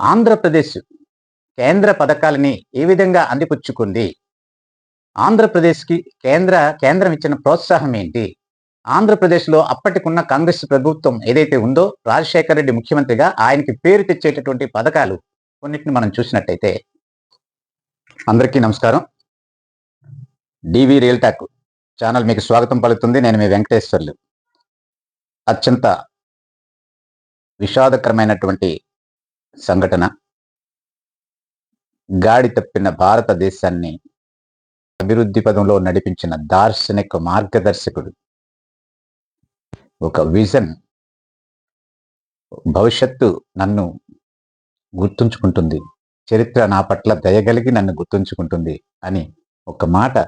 ఆంధ్రప్రదేశ్ కేంద్ర పథకాలని ఏ విధంగా అందిపుచ్చుకుంది? ఆంధ్రప్రదేశ్కి కేంద్ర కేంద్రం ఇచ్చిన ప్రోత్సాహం ఏంటి? ఆంధ్రప్రదేశ్లో అప్పటికున్న కాంగ్రెస్ ప్రభుత్వం ఏదైతే ఉందో రాజశేఖర రెడ్డి ముఖ్యమంత్రిగా ఆయనకి పేరు తెచ్చేటటువంటి పథకాలు కొన్నిటిని మనం చూసినట్టయితే. అందరికీ నమస్కారం. డివి రియల్ టాక్ ఛానల్ మీకు స్వాగతం పలుకుతుంది. నేను మీ వెంకటేశ్వర్లు. అత్యంత విషాదకరమైనటువంటి సంఘటన. గాడి తప్పిన భారతదేశాన్ని అభివృద్ధి పదంలో నడిపించిన దార్శనిక మార్గదర్శకుడు. ఒక విజన్. భవిష్యత్తు నన్ను గుర్తుంచుకుంటుంది. చరిత్ర నా పట్ల దయగలిగి నన్ను గుర్తుంచుకుంటుంది అని ఒక మాట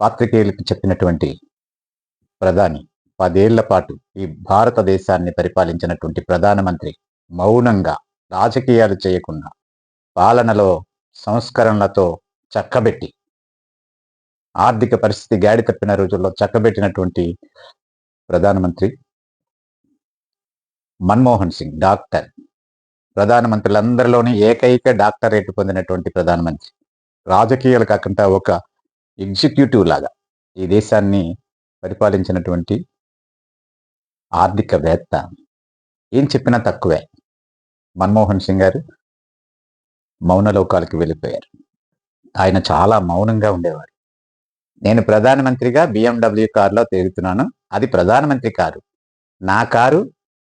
పాత్రికేయులకు చెప్పినటువంటి ప్రధాని. పదేళ్ళ పాటు ఈ భారతదేశాన్ని పరిపాలించినటువంటి ప్రధానమంత్రి మౌనంగా రాజకీయాలు చేయకుండా పాలనలో సంస్కరణలతో చక్కబెట్టి ఆర్థిక పరిస్థితి గాడి తప్పిన రోజుల్లో చక్కబెట్టినటువంటి ప్రధానమంత్రి మన్మోహన్ సింగ్ డాక్టర్. ప్రధానమంత్రులందరిలోని ఏకైక డాక్టరేట్ పొందినటువంటి ప్రధానమంత్రి. రాజకీయాలు కాకుండా ఒక ఎగ్జిక్యూటివ్ లాగా ఈ దేశాన్ని పరిపాలించినటువంటి ఆర్థికవేత్త. ఏం చెప్పినా తక్కువే. మన్మోహన్ సింగ్ గారు మౌనలోకాలకి వెళ్ళిపోయారు. ఆయన చాలా మౌనంగా ఉండేవారు. నేను ప్రధానమంత్రిగా బిఎండబ్ల్యూ కారులో తిరుగుతున్నాను. అది ప్రధానమంత్రి కారు. నా car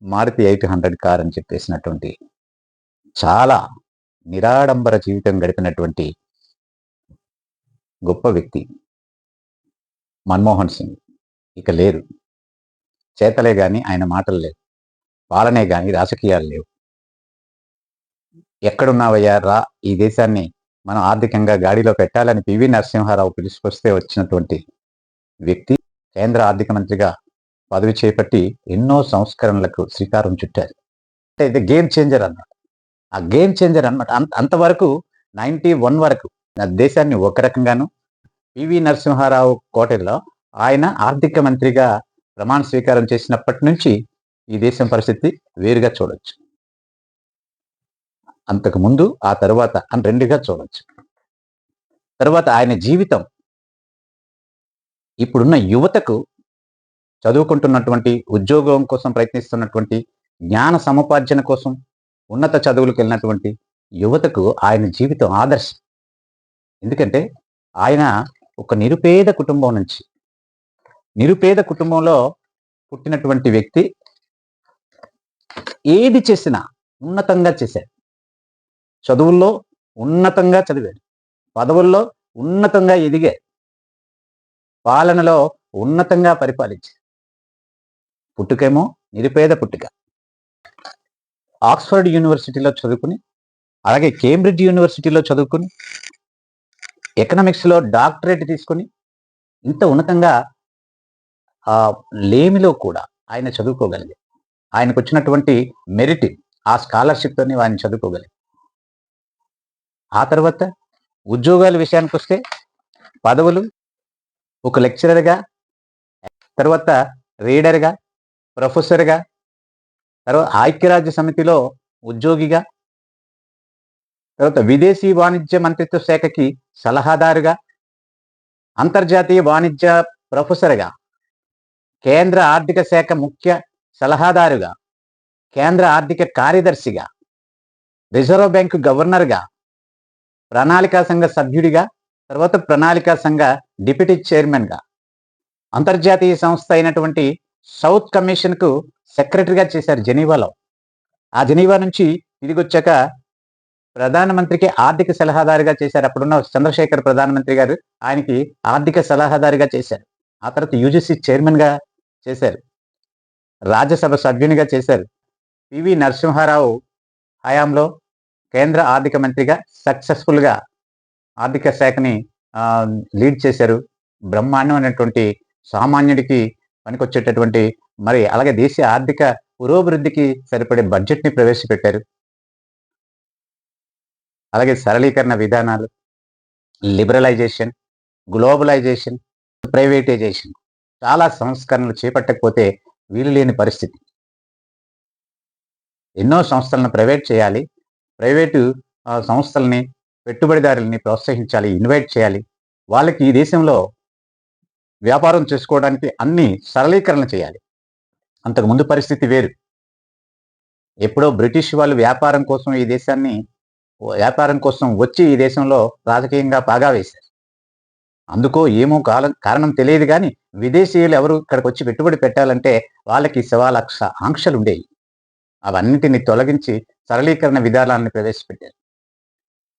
Maruti eight hundred car అని చెప్పేసినటువంటి చాలా నిరాడంబర జీవితం గడిపినటువంటి గొప్ప వ్యక్తి మన్మోహన్ సింగ్. ఇక లేరు చేతలే కానీ ఆయన మాటలు లేవు. పాలనే కానీ రాజకీయాలు లేవు. ఎక్కడున్నావయ్యా? రా. ఈ దేశాన్ని మనం ఆర్థికంగా గాడిలో పెట్టాలని పివి నరసింహారావు పిలుచుకొస్తే వచ్చినటువంటి వ్యక్తి కేంద్ర ఆర్థిక మంత్రిగా పదవి చేపట్టి ఎన్నో సంస్కరణలకు శ్రీకారం చుట్టారు. అంటే ఇది గేమ్ చేంజర్ అన్నమాట. ఆ గేమ్ చేంజర్ అన్నమాట. అంత అంతవరకు నైంటీ వన్ వరకు నా దేశాన్ని ఒక రకంగాను పివి నరసింహారావు కోటలో ఆయన ఆర్థిక మంత్రిగా ప్రమాణ స్వీకారం చేసినప్పటి నుంచి ఈ దేశం పరిస్థితి వేరుగా చూడొచ్చు. అంతకు ముందు ఆ తర్వాత అని రెండుగా చూడొచ్చు. తర్వాత ఆయన జీవితం ఇప్పుడున్న యువతకు చదువుకుంటున్నటువంటి ఉద్యోగం కోసం ప్రయత్నిస్తున్నటువంటి జ్ఞాన సముపార్జన కోసం ఉన్నత చదువులకు వెళ్ళినటువంటి యువతకు ఆయన జీవితం ఆదర్శం. ఎందుకంటే ఆయన ఒక నిరుపేద కుటుంబం నుంచి నిరుపేద కుటుంబంలో పుట్టినటువంటి వ్యక్తి ఏది చేసినా ఉన్నతంగా చేశాడు. చదువుల్లో ఉన్నతంగా చదివాడు. పదవుల్లో ఉన్నతంగా ఎదిగాడు. పాలనలో ఉన్నతంగా పరిపాలించాడు. పుట్టుకేమో నిరుపేద పుట్టుక. ఆక్స్ఫర్డ్ యూనివర్సిటీలో చదువుకుని అలాగే కేంబ్రిడ్జ్ యూనివర్సిటీలో చదువుకుని ఎకనామిక్స్లో డాక్టరేట్ తీసుకుని ఇంత ఉన్నతంగా ఆ లేమిలో కూడా ఆయన చదువుకోగలిగారు ఆయనకు వచ్చినటువంటి మెరిట్ ఆ స్కాలర్షిప్తోనే ఆయన చదువుకోగలిగి ఆ తర్వాత ఉద్యోగాల విషయానికి వస్తే పదవులు ఒక లెక్చరర్గా తర్వాత రీడర్గా ప్రొఫెసర్గా తర్వాత ఐక్యరాజ్య సమితిలో ఉద్యోగిగా తర్వాత విదేశీ వాణిజ్య మంత్రిత్వ శాఖకి సలహాదారుగా అంతర్జాతీయ వాణిజ్య ప్రొఫెసర్గా కేంద్ర ఆర్థిక శాఖ ముఖ్య సలహాదారుగా కేంద్ర ఆర్థిక కార్యదర్శిగా రిజర్వ్ బ్యాంకు గవర్నర్గా ప్రణాళికా సంఘ సభ్యుడిగా తర్వాత ప్రణాళికా సంఘ డిప్యూటీ చైర్మన్గా అంతర్జాతీయ సంస్థ అయినటువంటి సౌత్ కమిషన్కు సెక్రటరీగా చేశారు జెనీవాలో. ఆ జెనీవా నుంచి తిరిగి వచ్చాక ప్రధానమంత్రికి ఆర్థిక సలహాదారుగా చేశారు. అప్పుడున్న చంద్రశేఖర్ ప్రధానమంత్రి గారు ఆయనకి ఆర్థిక సలహాదారుగా చేశారు. ఆ తర్వాత యూజీసీ చైర్మన్గా చేశారు. రాజ్యసభ సభ్యునిగా చేశారు. పివి నరసింహారావు హయాంలో కేంద్ర ఆర్థిక మంత్రిగా సక్సెస్ఫుల్గా ఆర్థిక శాఖని లీడ్ చేశారు. బ్రహ్మాండమైనటువంటి సామాన్యుడికి పనికొచ్చేటటువంటి మరి అలాగే దేశ ఆర్థిక పురోభివృద్ధికి సరిపడే బడ్జెట్ని ప్రవేశపెట్టారు. అలాగే సరళీకరణ విధానాలు లిబరలైజేషన్ గ్లోబలైజేషన్ ప్రైవేటైజేషన్ చాలా సంస్కరణలు చేపట్టకపోతే వీలు లేని పరిస్థితి. ఎన్నో సంస్థలను ప్రైవేట్ చేయాలి. ప్రైవేటు సంస్థల్ని పెట్టుబడిదారుల్ని ప్రోత్సహించాలి ఇన్వైట్ చేయాలి. వాళ్ళకి ఈ దేశంలో వ్యాపారం చేసుకోవడానికి అన్ని సరళీకరణ చేయాలి. అంతకు ముందు పరిస్థితి వేరు. ఎప్పుడో బ్రిటిష్ వాళ్ళు వ్యాపారం కోసం ఈ దేశాన్ని వ్యాపారం కోసం వచ్చి ఈ దేశంలో రాజకీయంగా పాగా వేశారు. అందుకో ఏమో కాలం కారణం తెలియదు కానీ విదేశీయులు ఎవరు ఇక్కడికి వచ్చి పెట్టుబడి పెట్టాలంటే వాళ్ళకి శివాలక్ష ఆంక్షలుండేవి అవన్నిటిని తొలగించి సరళీకరణ విధానాలను ప్రవేశపెట్టారు.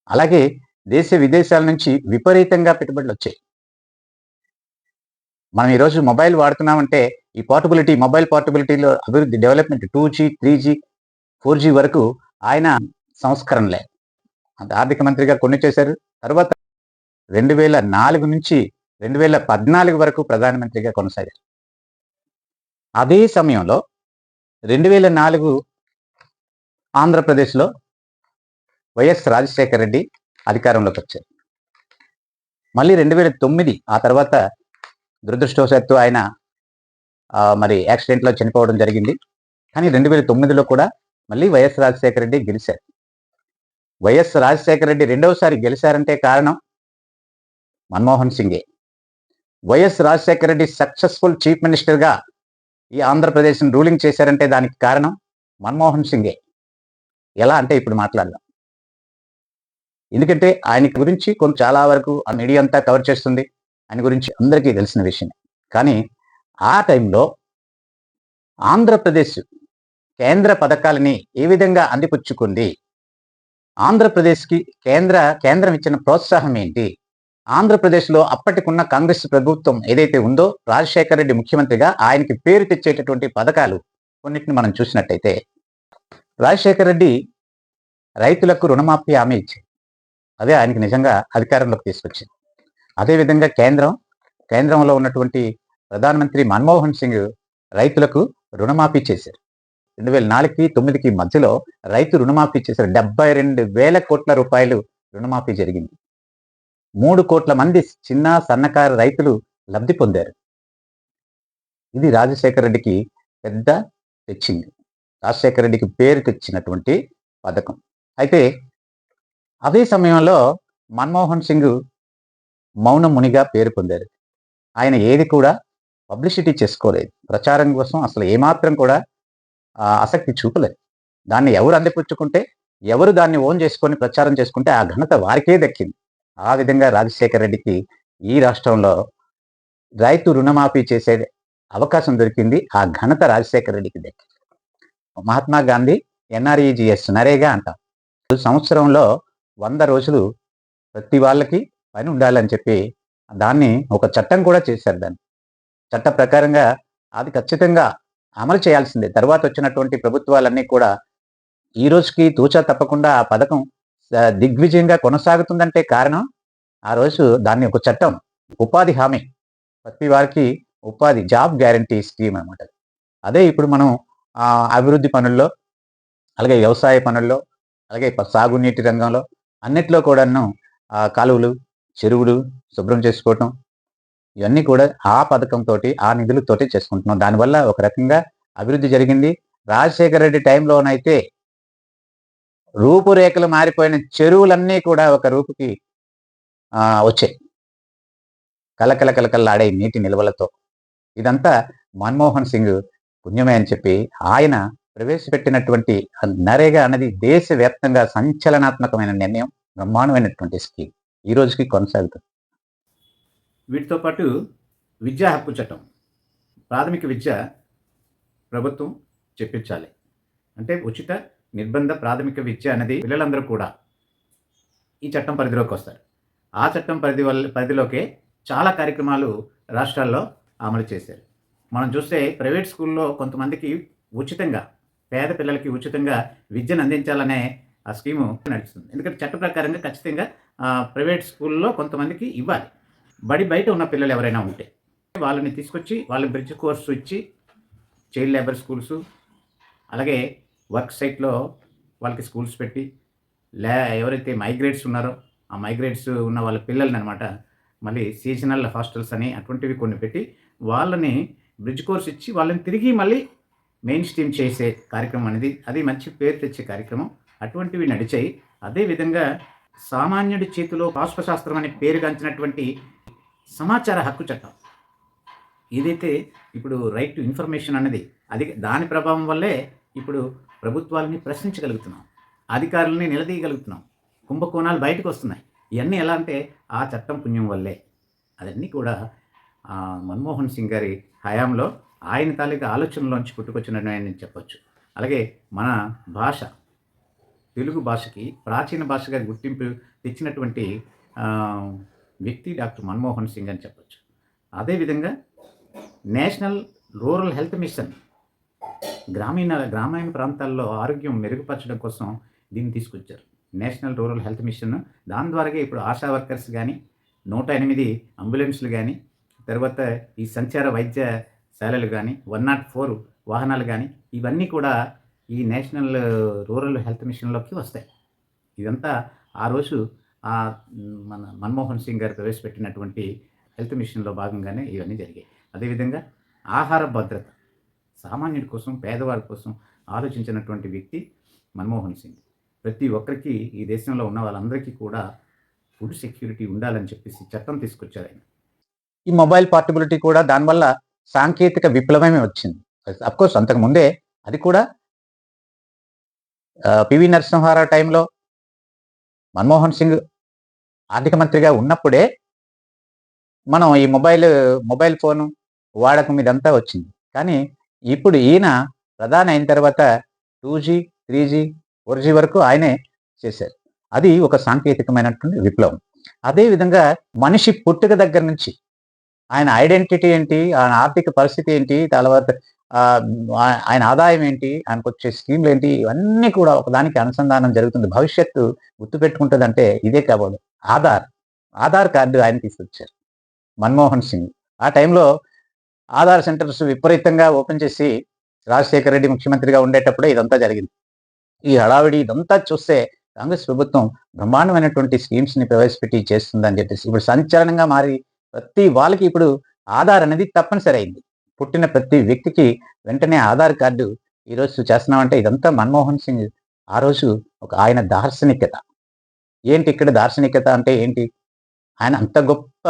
అలాగే దేశ విదేశాల నుంచి విపరీతంగా పెట్టుబడులు వచ్చాయి మనం ఈరోజు మొబైల్ వాడుతున్నామంటే ఈ పోర్టబిలిటీ మొబైల్ పోర్టబిలిటీలో అభివృద్ధి development two G three G four G వరకు ఆయన సంస్కరణలే. ఆర్థిక మంత్రిగా కొన్ని చేశారు తర్వాత రెండు వేల నాలుగు నుంచి రెండు వేల పద్నాలుగు వరకు ప్రధానమంత్రిగా కొనసాగారు. అదే సమయంలో రెండు వేల నాలుగు ఆంధ్రప్రదేశ్లో వైఎస్ రాజశేఖర రెడ్డి అధికారంలోకి వచ్చారు. మళ్ళీ రెండు వేల తొమ్మిది ఆ తర్వాత దురదృష్టవశాత్తు ఆయన మరి యాక్సిడెంట్లో చనిపోవడం జరిగింది. కానీ రెండు వేల తొమ్మిదిలో కూడా మళ్ళీ వైఎస్ రాజశేఖర రెడ్డి గెలిచారు. వైఎస్ రాజశేఖర రెడ్డి రెండవసారి గెలిచారంటే కారణం Manmohan సింగే. YS Rajasekhara Reddy successful chief మినిస్టర్గా ఈ ఆంధ్రప్రదేశ్ని రూలింగ్ చేశారంటే దానికి కారణం మన్మోహన్ సింగే. ఎలా అంటే ఇప్పుడు మాట్లాడదాం. ఎందుకంటే ఆయన గురించి కొంత చాలా వరకు ఆ మీడియా అంతా కవర్ చేస్తుంది. ఆయన గురించి అందరికీ తెలిసిన విషయం కానీ ఆ టైంలో ఆంధ్రప్రదేశ్ కేంద్ర పథకాలని ఏ విధంగా అందిపుచ్చుకుంది? ఆంధ్రప్రదేశ్కి కేంద్ర కేంద్రం ఇచ్చిన ప్రోత్సాహం ఏంటి? ఆంధ్రప్రదేశ్లో అప్పటికున్న కాంగ్రెస్ ప్రభుత్వం ఏదైతే ఉందో రాజశేఖర రెడ్డి ముఖ్యమంత్రిగా ఆయనకి పేరు తెచ్చేటటువంటి పథకాలు కొన్నిటిని మనం చూసినట్టయితే రాజశేఖర రెడ్డి రైతులకు రుణమాఫీ హామీ ఇచ్చింది అదే ఆయనకి నిజంగా అధికారంలోకి తీసుకొచ్చింది. అదేవిధంగా కేంద్రం కేంద్రంలో ఉన్నటువంటి ప్రధానమంత్రి మన్మోహన్ సింగ్ రైతులకు రుణమాఫీ చేశారు. రెండు వేల నాలుగుకి తొమ్మిదికి మధ్యలో రైతు రుణమాఫీ చేశారు. డెబ్బై రెండు వేల కోట్ల రూపాయలు రుణమాఫీ జరిగింది. మూడు కోట్ల మంది చిన్న సన్నకారు రైతులు లబ్ధి పొందారు. ఇది రాజశేఖర రెడ్డికి పెద్ద తెచ్చింది. రాజశేఖర రెడ్డికి పేరు తెచ్చినటువంటి పథకం. అయితే అదే సమయంలో మన్మోహన్ సింగ్ మౌన మునిగా పేరు పొందారు. ఆయన ఏది కూడా పబ్లిసిటీ చేసుకోలేదు. ప్రచారం కోసం అసలు ఏమాత్రం కూడా ఆసక్తి చూపలేదు. దాన్ని ఎవరు అందిపుచ్చుకుంటే ఎవరు దాన్ని ఓన్ చేసుకొని ప్రచారం చేసుకుంటే ఆ ఘనత వారికే దక్కింది. ఆ విధంగా రాజశేఖర రెడ్డికి ఈ రాష్ట్రంలో రైతు రుణమాఫీ చేసే అవకాశం దొరికింది. ఆ ఘనత రాజశేఖర రెడ్డికి దక్కింది. మహాత్మా గాంధీ ఎన్ఆర్ఈజిఎస్ నరేగా అంటాం. సంవత్సరంలో వంద రోజులు ప్రతి వాళ్ళకి పని ఉండాలని చెప్పి దాన్ని ఒక చట్టం కూడా చేశారు దాన్ని. చట్ట ప్రకారంగా అది ఖచ్చితంగా అమలు చేయాల్సిందే. తర్వాత వచ్చినటువంటి ప్రభుత్వాలన్నీ కూడా ఈ రోజుకి తూచా తప్పకుండా ఆ పథకం దిగ్విజయంగా కొనసాగుతుందంటే కారణం ఆ రోజు దాన్ని ఒక చట్టం ఉపాధి హామీ. ప్రతి వారికి ఉపాధి జాబ్ గ్యారంటీ స్కీమ్ అనమాట అదే. ఇప్పుడు మనం అభివృద్ధి పనుల్లో అలాగే వ్యవసాయ పనుల్లో అలాగే సాగునీటి రంగంలో అన్నిట్లో కూడాను కాలువలు చెరువులు శుభ్రం చేసుకోవటం ఇవన్నీ కూడా ఆ పథకంతో ఆ నిధులతోటి చేసుకుంటున్నాం. దానివల్ల ఒక రకంగా అభివృద్ధి జరిగింది. రాజశేఖర రెడ్డి టైంలోనైతే రూపురేఖలు మారిపోయిన చెరువులన్నీ కూడా ఒక రూపుకి ఆ, వచ్చాయి. కలకల కలకల్లాడే నీటి నిల్వలతో. ఇదంతా మన్మోహన్ సింగ్ పుణ్యమే అని చెప్పి ఆయన ప్రవేశపెట్టినటువంటి నరేగా అన్నది దేశవ్యాప్తంగా సంచలనాత్మకమైన నిర్ణయం బ్రహ్మాండమైనటువంటి స్కీమ్. ఈ రోజుకి కొనసాగుతుంది వీటితో పాటు విద్యా హక్కు చట్టం. ప్రాథమిక విద్య ప్రభుత్వం చెప్పించాలి. అంటే ఉచిత నిర్బంధ ప్రాథమిక విద్య అనేది పిల్లలందరూ కూడా ఈ చట్టం పరిధిలోకి వస్తారు. ఆ చట్టం పరిధి వల్ల పరిధిలోకే చాలా కార్యక్రమాలు రాష్ట్రాల్లో అమలు చేశారు. మనం చూస్తే ప్రైవేట్ స్కూల్లో కొంతమందికి ఉచితంగా పేద పిల్లలకి ఉచితంగా విద్యను అందించాలనే ఆ స్కీము నడుస్తుంది. ఎందుకంటే చట్ట ప్రకారంగా ఖచ్చితంగా ప్రైవేట్ స్కూల్లో కొంతమందికి ఇవ్వాలి. బడి బయట ఉన్న పిల్లలు ఎవరైనా ఉంటే వాళ్ళని తీసుకొచ్చి వాళ్ళ బ్రిడ్జ్ కోర్సు ఇచ్చి చైల్డ్ లేబర్ స్కూల్స్ అలాగే వర్క్ సైట్లో వాళ్ళకి స్కూల్స్ పెట్టి లే ఎవరైతే మైగ్రేట్స్ ఉన్నారో ఆ మైగ్రేట్స్ ఉన్న వాళ్ళ పిల్లల్ని అనమాట మళ్ళీ సీజనల్ హాస్టల్స్ అని అటువంటివి కొన్ని పెట్టి వాళ్ళని బ్రిడ్జ్ కోర్స్ ఇచ్చి వాళ్ళని తిరిగి మళ్ళీ మెయిన్ స్ట్రీమ్ చేసే కార్యక్రమం అనేది అది మంచి పేరు తెచ్చే కార్యక్రమం అటువంటివి నడిచాయి. అదేవిధంగా సామాన్యుడి చేతిలో బాష్పశాస్త్రం అనే పేరుగాంచినటువంటి సమాచార హక్కు చట్టం. ఏదైతే ఇప్పుడు రైట్ టు ఇన్ఫర్మేషన్ అన్నది అది దాని ప్రభావం వల్లే ఇప్పుడు ప్రభుత్వాలని ప్రశ్నించగలుగుతున్నాం. అధికారులని నిలదీయగలుగుతున్నాం. కుంభకోణాలు బయటకు వస్తున్నాయి ఇవన్నీ ఎలా అంటే ఆ చట్టం పుణ్యం వల్లే. అవన్నీ కూడా మన్మోహన్ సింగ్ గారి హయాంలో ఆయన తాలూకా ఆలోచనలోంచి పుట్టుకొచ్చినని చెప్పొచ్చు. అలాగే మన భాష తెలుగు భాషకి ప్రాచీన భాషగా గుర్తింపు తెచ్చినటువంటి వ్యక్తి డాక్టర్ మన్మోహన్ సింగ్ అని చెప్పొచ్చు. అదేవిధంగా నేషనల్ రూరల్ హెల్త్ మిషన్ గ్రామీణ గ్రామీణ ప్రాంతాల్లో ఆరోగ్యం మెరుగుపరచడం కోసం దీన్ని తీసుకొచ్చారు. National rural health mission. దాని ద్వారా ఇప్పుడు ఆశా వర్కర్స్ కానీ నూట ఎనిమిది అంబులెన్స్లు కానీ తర్వాత ఈ సంచార వైద్యశాలలు కానీ వన్ నాట్ ఫోర్ వాహనాలు కానీ ఇవన్నీ కూడా ఈ నేషనల్ రూరల్ హెల్త్ మిషన్లోకి వస్తాయి. ఇదంతా ఆ రోజు ఆ మన మన్మోహన్ సింగ్ గారు ప్రవేశపెట్టినటువంటి హెల్త్ మిషన్లో భాగంగానే ఇవన్నీ జరిగాయి. అదేవిధంగా ఆహార భద్రత. సామాన్యుడి కోసం పేదవాళ్ళ కోసం ఆలోచించినటువంటి వ్యక్తి మన్మోహన్ సింగ్. ప్రతి ఒక్కరికి ఈ దేశంలో ఉన్న వాళ్ళందరికీ కూడా ఫుడ్ సెక్యూరిటీ ఉండాలని చెప్పేసి చట్టం తీసుకొచ్చారు ఆయన. ఈ మొబైల్ పార్టబిలిటీ కూడా దానివల్ల సాంకేతిక విప్లవమే వచ్చింది. అఫ్కోర్స్ అంతకుముందే అది కూడా పివి నరసింహారావు టైంలో మన్మోహన్ సింగ్ ఆర్థిక మంత్రిగా ఉన్నప్పుడే మనం ఈ మొబైల్ మొబైల్ ఫోను వాడకం ఇదంతా వచ్చింది. కానీ ఇప్పుడు ఈయన ప్రధాని అయిన తర్వాత two G three G four G వరకు ఆయనే చేశారు. అది ఒక సాంకేతికమైనటువంటి విప్లవం. అదేవిధంగా మనిషి పుట్టుక దగ్గర నుంచి ఆయన ఐడెంటిటీ ఏంటి ఆయన ఆర్థిక పరిస్థితి ఏంటి తర్వాత ఆయన ఆదాయం ఏంటి ఆయనకు వచ్చే స్కీమ్లు ఏంటి ఇవన్నీ కూడా ఒకదానికి అనుసంధానం జరుగుతుంది. భవిష్యత్తు గుర్తుపెట్టుకుంటుందంటే ఇదే కాబోదు ఆధార్. ఆధార్ కార్డు ఆయన తీసుకొచ్చారు. మన్మోహన్ సింగ్. ఆ టైంలో ఆధార్ సెంటర్స్ విపరీతంగా ఓపెన్ చేసి రాజశేఖర రెడ్డి ముఖ్యమంత్రిగా ఉండేటప్పుడే ఇదంతా జరిగింది. ఈ హడావిడి ఇదంతా చూస్తే కాంగ్రెస్ ప్రభుత్వం బ్రహ్మాండమైనటువంటి స్కీమ్స్ని ప్రవేశపెట్టి చేస్తుందని చెప్పేసి ఇప్పుడు సంచలనంగా మారి ప్రతి వాళ్ళకి ఇప్పుడు ఆధార్ అనేది తప్పనిసరి అయింది. పుట్టిన ప్రతి వ్యక్తికి వెంటనే ఆధార్ కార్డు ఈ రోజు చేస్తున్నామంటే ఇదంతా మన్మోహన్ సింగ్ ఆ రోజు ఒక ఆయన దార్శనికత. ఏంటి ఇక్కడ దార్శనికత అంటే ఏంటి? ఆయన అంత గొప్ప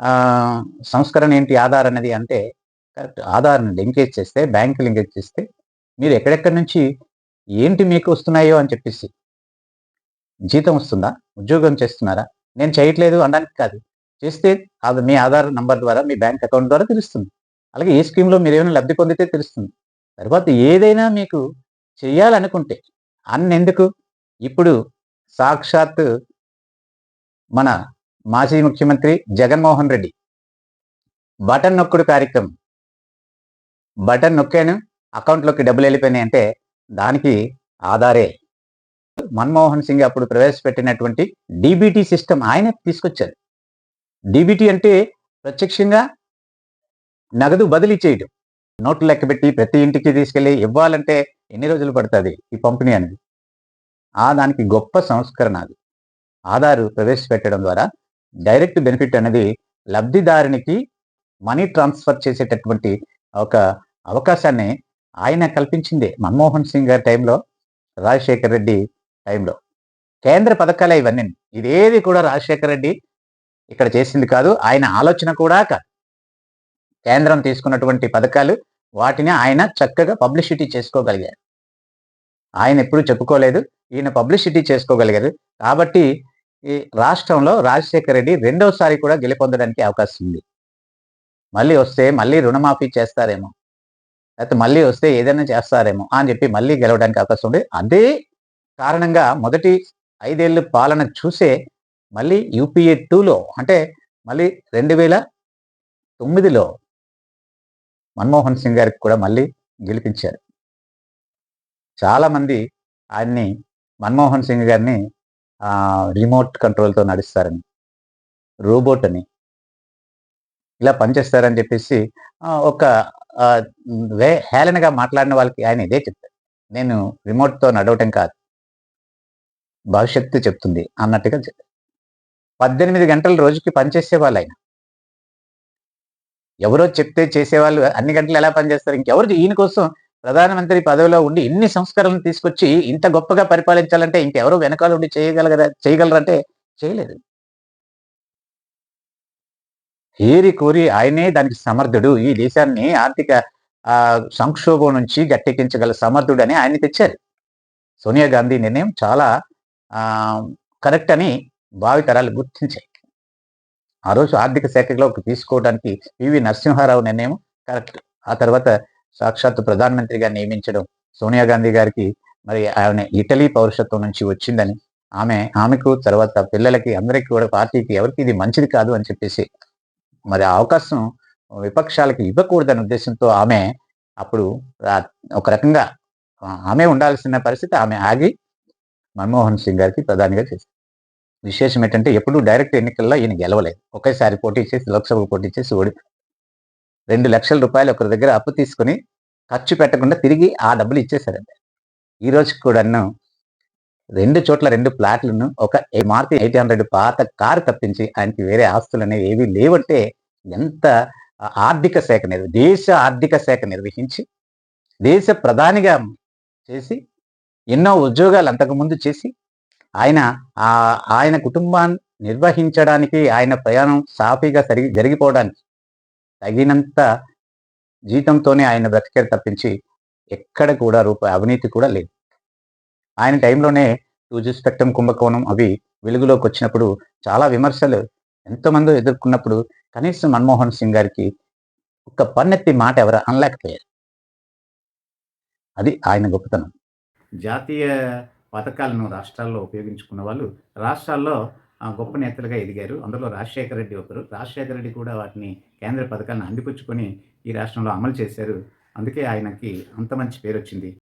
ఆ, సంస్కరణ ఏంటి ఆధార్ అనేది అంటే కరెక్ట్. ఆధార్ని లింకేజ్ చేస్తే బ్యాంక్ లింకేజ్ చేస్తే మీరు ఎక్కడెక్కడి నుంచి ఏంటి మీకు వస్తున్నాయో అని చెప్పేసి. జీతం వస్తుందా? ఉద్యోగం చేస్తున్నారా? నేను చేయట్లేదు అనడానికి కాదు. చేస్తే అది మీ ఆధార్ నంబర్ ద్వారా మీ బ్యాంక్ అకౌంట్ ద్వారా తెలుస్తుంది. అలాగే ఏ స్కీమ్లో మీరు ఏమైనా లబ్ధి పొందితే తెలుస్తుంది. తర్వాత ఏదైనా మీకు చేయాలనుకుంటే అన్నెందుకు? ఇప్పుడు సాక్షాత్ మన మాజీ ముఖ్యమంత్రి జగన్మోహన్ రెడ్డి బటన్ నొక్కుడు కార్యక్రమం బటన్ నొక్కాను అకౌంట్లోకి డబ్బులు వెళ్ళిపోయినాయి అంటే దానికి ఆధారే. మన్మోహన్ సింగ్ అప్పుడు ప్రవేశపెట్టినటువంటి డీబీటీ సిస్టమ్ ఆయనే తీసుకొచ్చారు డీబీటీ అంటే ప్రత్యక్షంగా నగదు బదిలీ చేయడం. నోట్లు లెక్క పెట్టి ప్రతి ఇంటికి తీసుకెళ్ళి ఇవ్వాలంటే ఎన్ని రోజులు పడుతుంది ఈ పంపిణీ అనేది? ఆ దానికి గొప్ప సంస్కరణ అది. ఆధారు ప్రవేశపెట్టడం ద్వారా డైరెక్ట్ బెనిఫిట్ అనేది లబ్ధిదారునికి మనీ ట్రాన్స్ఫర్ చేసేటటువంటి ఒక అవకాశాన్ని ఆయన కల్పించిందే మన్మోహన్ సింగ్ గారి టైంలో రాజశేఖర్ రెడ్డి టైంలో. కేంద్ర పథకాలే ఇవన్నీ. ఇదేది కూడా రాజశేఖర్ రెడ్డి ఇక్కడ చేసింది కాదు ఆయన ఆలోచన కూడా కాదు. కేంద్రం తీసుకున్నటువంటి పథకాలు వాటిని ఆయన చక్కగా పబ్లిసిటీ చేసుకోగలిగారు. ఆయన ఎప్పుడు చెప్పుకోలేదు ఈయన పబ్లిసిటీ చేసుకోగలిగారు. కాబట్టి ఈ రాష్ట్రంలో రాజశేఖర రెడ్డి రెండవసారి కూడా గెలుపొందడానికి అవకాశం ఉంది. మళ్ళీ వస్తే మళ్ళీ రుణమాఫీ చేస్తారేమో. లేకపోతే మళ్ళీ వస్తే ఏదైనా చేస్తారేమో అని చెప్పి మళ్ళీ గెలవడానికి అవకాశం ఉంది. అదే కారణంగా మొదటి ఐదేళ్ళు పాలన చూసే మళ్ళీ యూపీఏ టూలో అంటే మళ్ళీ రెండు వేల తొమ్మిదిలో మన్మోహన్ సింగ్ గారికి కూడా మళ్ళీ గెలిపించారు. చాలామంది ఆయన్ని మన్మోహన్ సింగ్ గారిని రిమోట్ కంట్రోల్తో నడుస్తారని రోబోట్ అని ఇలా పనిచేస్తారని చెప్పేసి ఒక వే హేళనగా మాట్లాడిన వాళ్ళకి ఆయన ఇదే చెప్తారు నేను రిమోట్తో నడవటం కాదు. భవిష్యత్తు చెప్తుంది అన్నట్టుగా చెప్తారు పద్దెనిమిది గంటలు రోజుకి పనిచేసే వాళ్ళు ఆయన. ఎవరో చెప్తే చేసేవాళ్ళు అన్ని గంటలు ఎలా పనిచేస్తారు ఇంకెవరు ఈయన కోసం ప్రధానమంత్రి పదవిలో ఉండి ఇన్ని సంస్కరణలు తీసుకొచ్చి ఇంత గొప్పగా పరిపాలించాలంటే ఇంకెవరో వెనకాల ఉండి చేయగలగరా చేయగలరంటే చేయలేదు. ఏరి కోరి ఆయనే దానికి సమర్థుడు. ఈ దేశాన్ని ఆర్థిక ఆ, సంక్షోభం నుంచి గట్టెక్కించగల సమర్థుడు అని ఆయన తెచ్చారు. సోనియా గాంధీ నిర్ణయం చాలా ఆ, కరెక్ట్ అని భావితరాలు గుర్తించాయి. ఆ రోజు ఆర్థిక శాఖలోకి తీసుకోవడానికి పివి నరసింహారావు నిర్ణయం కరెక్ట్. ఆ తర్వాత సాక్షాత్తు ప్రధానమంత్రిగా నియమించడం సోనియా గాంధీ గారికి మరి ఆమె ఇటలీ పౌరుషత్వం నుంచి వచ్చిందని ఆమె ఆమెకు తర్వాత పిల్లలకి అందరికీ కూడా పార్టీకి ఎవరికి ఇది మంచిది కాదు అని చెప్పేసి మరి ఆ అవకాశం విపక్షాలకి ఇవ్వకూడదనే ఉద్దేశంతో ఆమె అప్పుడు ఒక రకంగా ఆమె ఉండాల్సిన పరిస్థితి ఆమె ఆగి మన్మోహన్ సింగ్ గారికి ప్రధానిగా చేసింది. విశేషం ఏంటంటే ఎప్పుడు డైరెక్ట్ ఎన్నికల్లో ఈయన గెలవలేదు. ఒకేసారి పోటీ చేసి లోక్సభకు పోటీ చేసి ఓడి రెండు లక్షల రూపాయలు ఒకరి దగ్గర అప్పు తీసుకుని ఖర్చు పెట్టకుండా తిరిగి ఆ డబ్బులు ఇచ్చేశారండి ఈ రోజు కూడా రెండు చోట్ల రెండు ప్లాట్లను ఒక మారుతి ఎయిట్ హండ్రెడ్ పాత కారు తప్పించి ఆయనకి వేరే ఆస్తులు అనేవి ఏవి లేవంటే ఎంత ఆర్థిక శాఖ నిర్వ దేశ ఆర్థిక శాఖ నిర్వహించి దేశ ప్రధానిగా చేసి ఎన్నో ఉద్యోగాలు అంతకుముందు చేసి ఆయన ఆయన కుటుంబాన్ని నిర్వహించడానికి ఆయన ప్రయాణం సాఫీగా సరిగి జరిగిపోవడానికి తగినంత జీతంతోనే ఆయన బ్రతికారు తప్పించి ఎక్కడ కూడా రూపాయి అవినీతి కూడా లేదు. ఆయన టైంలోనే టూ స్పెక్ట్రమ్ కుంభకోణం అవి వెలుగులోకి వచ్చినప్పుడు చాలా విమర్శలు ఎంతోమంది ఎదుర్కొన్నప్పుడు కనీసం మన్మోహన్ సింగ్ గారికి ఒక పన్నెత్తి మాట ఎవరు అనలేకపోయారు. అది ఆయన గొప్పతనం. జాతీయ పథకాలను రాష్ట్రాల్లో ఉపయోగించుకున్న వాళ్ళు రాష్ట్రాల్లో ఆ, గొప్ప నేతలుగా ఎదిగారు. అందులో రాజశేఖర రెడ్డి ఒకరు. రాజశేఖర రెడ్డి కూడా వాటిని కేంద్ర పథకాలను అందిపుచ్చుకొని ఈ రాష్ట్రంలో అమలు చేశారు. అందుకే ఆయనకి అంత మంచి పేరు వచ్చింది